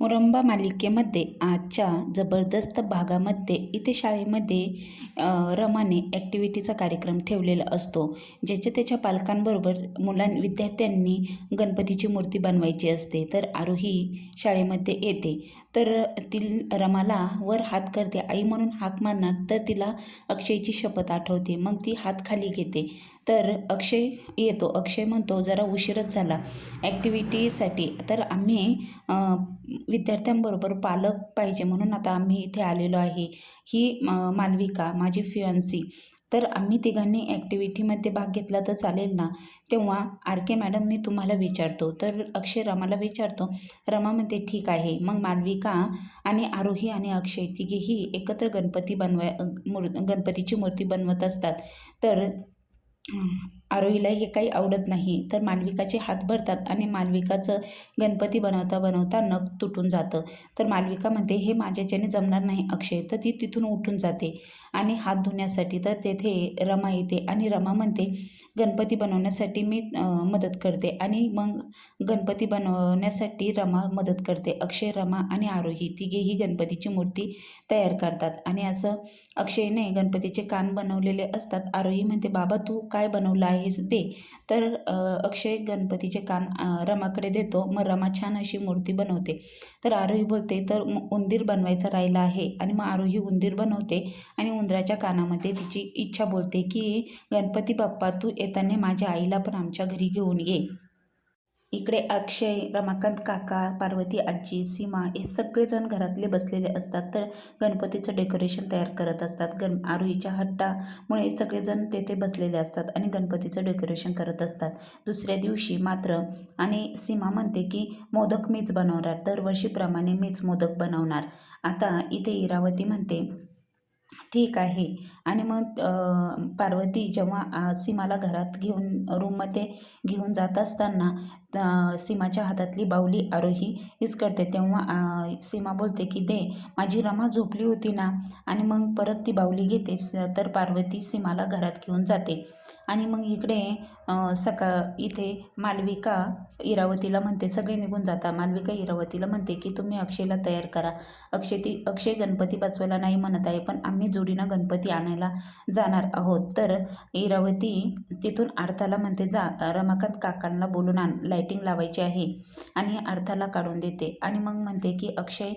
मुरंबा मालिकेमध्ये आजच्या जबरदस्त भागामध्ये इथे शाळेमध्ये रमाने ॲक्टिव्हिटीचा कार्यक्रम ठेवलेला असतो ज्याच्या त्याच्या पालकांबरोबर मुलां विद्यार्थ्यांनी गणपतीची मूर्ती बनवायची असते तर आरोही शाळेमध्ये येते. तर ती रमाला वर हात करते. आई म्हणून हाक मारणार तर तिला अक्षयची शपथ आठवते. मग ती हात खाली घेते. तर अक्षय येतो. अक्षय म्हणतो जरा उशीरच झाला. ॲक्टिव्हिटीसाठी तर आम्ही विद्यार्थ्यांबरोबर पालक पाहिजे म्हणून आता आम्ही इथे आलेलो आहे. ही म- मालविका माझी फिअन्सी तर आम्ही तिघांनी ॲक्टिव्हिटीमध्ये भाग घेतला तर चालेल ना? तेव्हा आर के मॅडम मी तुम्हाला विचारतो. तर अक्षय रमाला विचारतो रमा म्हणते ठीक आहे. मग मालविका आणि आरोही आणि अक्षय तिघेही एकत्र गणपती बनवाय मूर गणपतीची मूर्ती बनवत असतात. तर 嗯。आरोहीला हे काही आवडत नाही. तर मालविकाचे हात भरतात आणि मालविकाचं गणपती बनवता बनवता नख तुटून जातं. तर मालविका म्हणते हे माझ्याच्याने जमणार नाही अक्षय. तर ती तिथून उठून जाते आणि हात धुण्यासाठी. तर तेथे रमा येते आणि रमा म्हणते गणपती बनवण्यासाठी मी मदत करते. आणि मग गणपती बनवण्यासाठी रमा मदत करते. अक्षय रमा आणि आरोही तिघेही गणपतीची मूर्ती तयार करतात आणि असं अक्षयने गणपतीचे कान बनवलेले असतात. आरोही म्हणते बाबा तू काय बनवलं काहीच दे. तर अक्षय गणपतीचे कान रमाकडे देतो. मग रमा छान अशी मूर्ती बनवते. तर आरोही बोलते तर उंदीर बनवायचा राहिला आहे. आणि मग आरोही उंदीर बनवते आणि उंदराच्या कानामध्ये तिची इच्छा बोलते की गणपती बाप्पा तू येताना माझ्या आईला पण आमच्या घरी घेऊन ये. इकडे अक्षय रमाकांत काका पार्वती आजी सीमा हे सगळेजण घरातले बसलेले असतात. तर गणपतीचं डेकोरेशन तयार करत असतात. गण आरोहीच्या हट्टामुळे सगळेजण तेथे बसलेले असतात आणि गणपतीचं डेकोरेशन करत असतात. दुसऱ्या दिवशी मात्र आणि सीमा म्हणते की मोदक मीच बनवणार. दरवर्षीप्रमाणे मीच मोदक बनवणार. आता इथे इरावती म्हणते ठीक आहे. आणि मग पार्वती जेव्हा सीमाला घरात घेऊन रूममध्ये घेऊन जात असताना सीमाच्या हातातली बाहुली आरोही करते तेव्हा सीमा बोलते की दे माझी रमा झोपली होती ना? आणि मग परत ती बाहुली घेते स- तर पार्वती सीमाला घरात घेऊन जाते. आणि मग इकडे सका इथे मालविका इरावतीला म्हणते. सगळे निघून जाता मालविका इरावतीला म्हणते की तुम्ही अक्षयला तयार करा. अक्षय ती अक्षय गणपती बसवायला नाही म्हणत आहे पण आम्ही जोडीनं गणपती आणायला जाणार आहोत. तर इरावती तिथून अर्थाला म्हणते जा रमाकांत काकांना बोलून आण. लायटिंग लावायची आहे आणि अर्थाला काढून देते. आणि मग म्हणते की अक्षय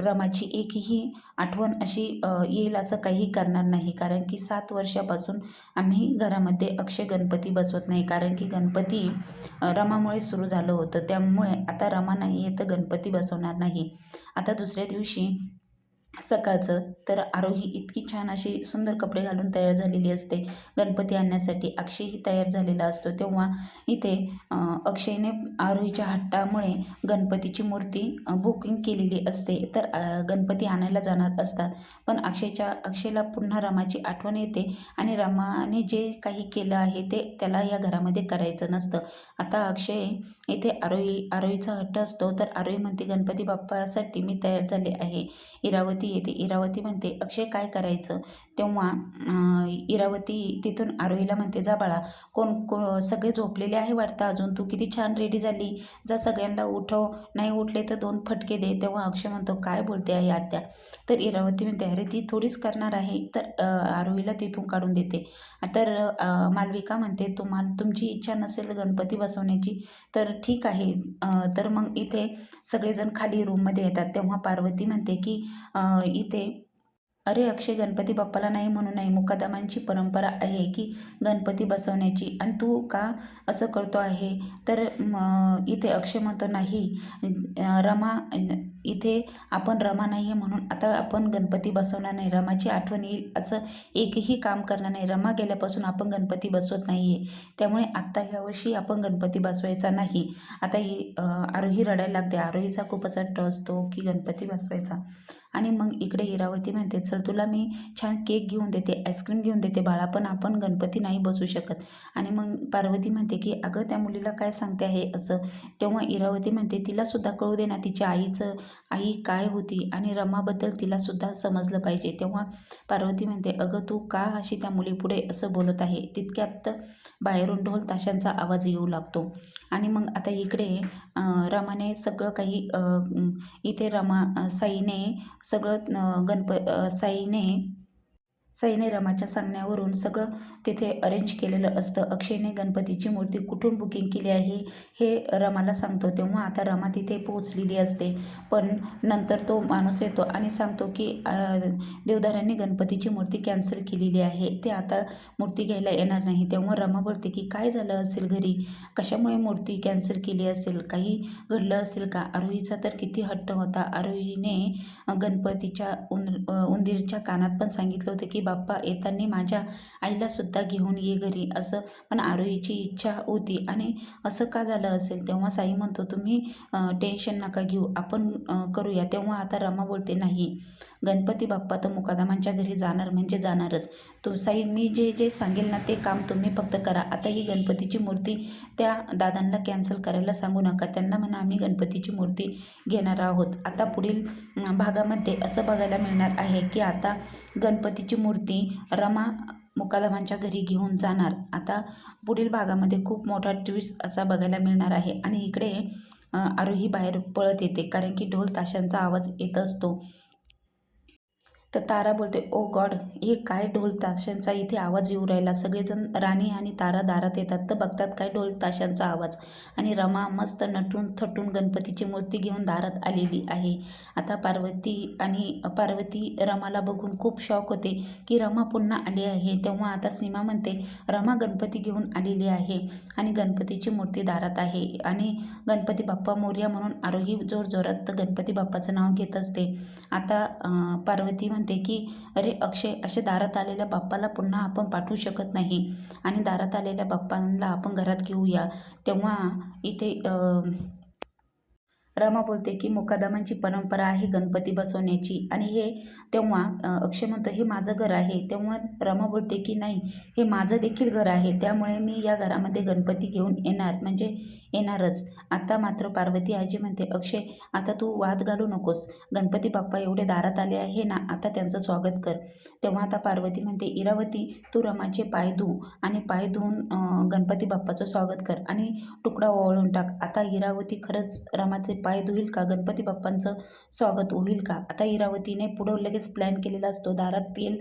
रमाची एकही आठवण अशी येईल असं काही करणार नाही. कारण की सात वर्षापासून आम्ही घरामध्ये अक्षय गणपती बसवत नाही. कारण की गणपती रमामुळे सुरू झालं होतं. त्यामुळे आता रमा नाही आहे तर गणपती बसवणार नाही. आता दुसऱ्या दिवशी सकाळचं. तर आरोही इतकी छान अशी सुंदर कपडे घालून तयार झालेली असते. गणपती आणण्यासाठी अक्षयही तयार झालेला असतो. तेव्हा इथे अक्षयने आरोहीच्या हट्टामुळे गणपतीची मूर्ती बुकिंग केलेली असते. तर गणपती आणायला जाणार असतात. पण अक्षयच्या अक्षयला पुन्हा रामाची आठवण येते आणि रामाने जे काही केलं आहे ते त्याला या घरामध्ये करायचं नसतं. आता अक्षय इथे आरोही आरोहीचा हट्ट असतो. तर आरोही म्हणते गणपती बाप्पासाठी मी तयार झाले आहे. इरावती येते. इरावती म्हणते अक्षय काय करायचं? तेव्हा इरावती तिथून आरोहीला म्हणते जा बाळा कोण को सगळे झोपलेले आहे वाटतं अजून? तू किती छान रेडी झाली. जा सगळ्यांना उठव. नाही उठले तर दोन फटके दे. तेव्हा अक्षय म्हणतो काय बोलते आहे आत्या? तर इरावती म्हणते अरे ती थोडीच करणार आहे. तर आरोहीला तिथून काढून देते. तर मालविका म्हणते तुम्हाला तुमची इच्छा नसेल गणपती बसवण्याची तर ठीक आहे. तर मग इथे सगळेजण खाली रूममध्ये येतात. तेव्हा पार्वती म्हणते की इथे अरे अक्षय गणपती बाप्पाला नाही म्हणू नाही. मुकादमांची परंपरा आहे की गणपती बसवण्याची. आणि तू का असं करतो आहे? तर म, इथे अक्षय म्हणतो नाही. रमा इथे आपण रमा नाही आहे म्हणून आता आपण गणपती बसवणार नाही. रमाची आठवण येईल असं एकही काम करणार नाही. रमा गेल्यापासून आपण गणपती बसवत नाही आहे त्यामुळे आत्ता ह्यावर्षी आपण गणपती बसवायचा नाही. आता ही आरोही रडायला लागते. आरोहीचा खूपच हट्ट असतो की गणपती बसवायचा. आणि मग इकडे इरावती म्हणते चल तुला मी छान केक घेऊन देते आईस्क्रीम घेऊन देते बाळा पण आपण गणपती नाही बसू शकत. आणि मग पार्वती म्हणते की अगं त्या मुलीला काय सांगते आहे असं? तेव्हा इरावती म्हणते तिलासुद्धा कळू दे ना तिच्या आईचं आई काय होती आणि रमाबद्दल तिलासुद्धा समजलं पाहिजे. तेव्हा पार्वती म्हणते अगं तू का अशी त्या मुलीपुढे असं बोलत आहे? तितक्यात बाहेरून ढोल ताशांचा आवाज येऊ लागतो. आणि मग आता इकडे रमाने सगळं काही इथे रमा साईने सगळं गणप साईने साईने रमाच्या सांगण्यावरून सगळं तिथे अरेंज केलेलं असतं. अक्षयने गणपतीची मूर्ती कुठून बुकिंग केली आहे हे रमाला सांगतो. तेव्हा आता रमा तिथे पोहोचलेली असते. पण नंतर तो माणूस येतो आणि सांगतो की देवदारांनी गणपतीची मूर्ती कॅन्सल केलेली आहे. ते आता मूर्ती घ्यायला येणार नाही. तेव्हा रमा बोलते की काय झालं असेल घरी? कशामुळे मूर्ती कॅन्सल केली असेल? काही घडलं असेल का? आरोहीचा तर किती हट्ट होता. आरोहीने गणपतीच्या उंद उंदीरच्या कानात पण सांगितलं होतं की बाप्पा येताना माझ्या आईलासुद्धा घेऊन ये घरी असं पण आरोहीची इच्छा होती. आणि असं का झालं असेल? तेव्हा साई म्हणतो तुम्ही टेन्शन नका घेऊ आपण करूया. तेव्हा आता रमा बोलते नाही गणपती बाप्पा तर मुकादामांच्या घरी जाणार म्हणजे जाणारच. तो साई मी जे जे सांगेल ना ते काम तुम्ही फक्त करा. आता ही गणपतीची मूर्ती त्या दादांना कॅन्सल करायला सांगू नका. त्यांना म्हणा आम्ही गणपतीची मूर्ती घेणार आहोत. आता पुढील भागामध्ये असं बघायला मिळणार आहे की आता गणपतीची मूर्ती रमा मुकादमांच्या घरी घेऊन जाणार. आता पुढील भागामध्ये खूप मोठा ट्विस्ट असा बघायला मिळणार आहे आणि इकडे आरोही बाहेर पळत येते कारण की ढोल ताशांचा आवाज येत असतो. तर तारा बोलते ओ गॉड हे काय ढोल ताशांचा इथे आवाज येऊ राहिला. सगळेजण राणी आणि तारा दारात येतात. तर बघतात काय ढोल ताशांचा आवाज. आणि रमा मस्त नटून थटून गणपतीची मूर्ती घेऊन दारात आलेली आहे. आता पार्वती आणि पार्वती रमाला बघून खूप शॉक होते की रमा पुन्हा आली आहे. तेव्हा आता सीमा म्हणते रमा गणपती घेऊन आलेली आहे आणि गणपतीची मूर्ती दारात आहे. आणि गणपती बाप्पा मोर्या म्हणून आरोही जोरजोरात गणपती बाप्पाचं नाव घेत असते. आता पार्वती म्हणते की अरे अक्षय असे दारात आलेल्या बाप्पाला पुन्हा आपण पाठवू शकत नाही आणि दारात आलेल्या बाप्पांना आपण घरात घेऊया. तेव्हा इथे रमा बोलते की मुकादमांची परंपरा आहे गणपती बसवण्याची आणि हे तेव्हा अक्षय म्हणतो हे माझं घर आहे. तेव्हा रमा बोलते की नाही हे माझं देखील घर आहे. त्यामुळे मी या घरामध्ये गणपती घेऊन येणार. म्हणजे येणारच. आता मात्र पार्वती आजी म्हणते अक्षय आता तू वाद घालू नकोस. गणपती बाप्पा एवढे दारात आले आहे ना आता त्यांचं स्वागत कर. तेव्हा आता पार्वती म्हणते इरावती तू रमाचे पाय धू आणि पाय धुवून गणपती बाप्पाचं स्वागत कर आणि तुकडा ओवाळून टाक. आता इरावती खरंच रमाचे पाय धुईल का? गणपती बाप्पांचं स्वागत होईल का? आता इरावतीने पुढं लगेच प्लॅन केलेला असतो. दारात तेल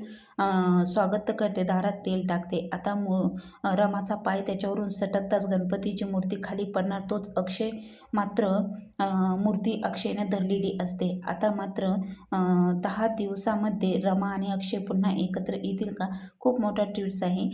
स्वागत तर करते दारात तेल टाकते. आता मु रमाचा पाय त्याच्यावरून सटकताच गणपतीची मूर्ती खाली पडणार. तोच अक्षय मात्र मूर्ती अक्षयने धरलेली असते. आता मात्र दहा दिवसामध्ये रमा आणि अक्षय पुन्हा एकत्र येतील का? खूप मोठा ट्विट्स आहे.